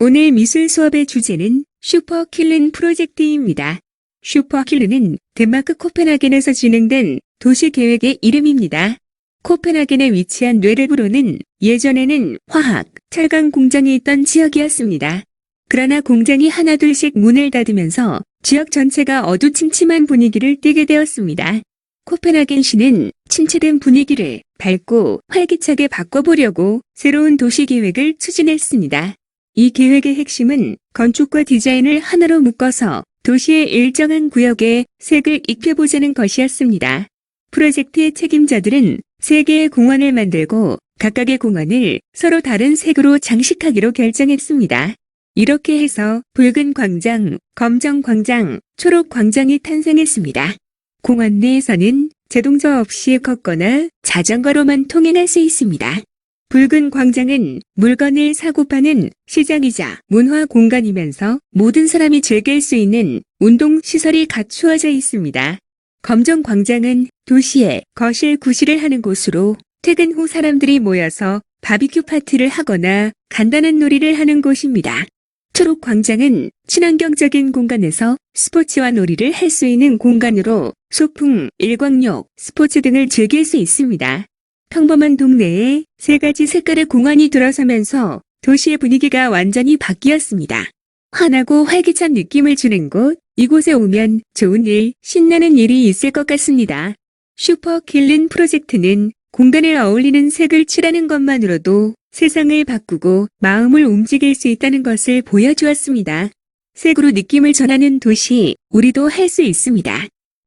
오늘 미술 수업의 주제는 슈퍼킬른 프로젝트입니다. 슈퍼킬른은 덴마크 코펜하겐에서 진행된 도시계획의 이름입니다. 코펜하겐에 위치한 뇌르브로는 예전에는 화학, 철강 공장이 있던 지역이었습니다. 그러나 공장이 하나둘씩 문을 닫으면서 지역 전체가 어두침침한 분위기를 띠게 되었습니다. 코펜하겐 시는 침체된 분위기를 밝고 활기차게 바꿔보려고 새로운 도시 계획을 추진했습니다. 이 계획의 핵심은 건축과 디자인을 하나로 묶어서 도시의 일정한 구역에 색을 입혀보자는 것이었습니다. 프로젝트의 책임자들은 세 개의 공원을 만들고 각각의 공원을 서로 다른 색으로 장식하기로 결정했습니다. 이렇게 해서 붉은 광장, 검정 광장, 초록 광장이 탄생했습니다. 공원 내에서는 제동저 없이 걷거나 자전거로만 통행할 수 있습니다. 붉은 광장은 물건을 사고 파는 시장이자 문화 공간이면서 모든 사람이 즐길 수 있는 운동 시설이 갖추어져 있습니다. 검정 광장은 도시의 거실 구실을 하는 곳으로 퇴근 후 사람들이 모여서 바비큐 파티를 하거나 간단한 놀이를 하는 곳입니다. 초록 광장은 친환경적인 공간에서 스포츠와 놀이를 할 수 있는 공간으로 소풍, 일광욕, 스포츠 등을 즐길 수 있습니다. 평범한 동네에 세 가지 색깔의 공원이 들어서면서 도시의 분위기가 완전히 바뀌었습니다. 환하고 활기찬 느낌을 주는 곳, 이곳에 오면 좋은 일, 신나는 일이 있을 것 같습니다. 슈퍼 킬른 프로젝트는 공간에 어울리는 색을 칠하는 것만으로도 세상을 바꾸고 마음을 움직일 수 있다는 것을 보여주었습니다. 색으로 느낌을 전하는 도시, 우리도 할 수 있습니다.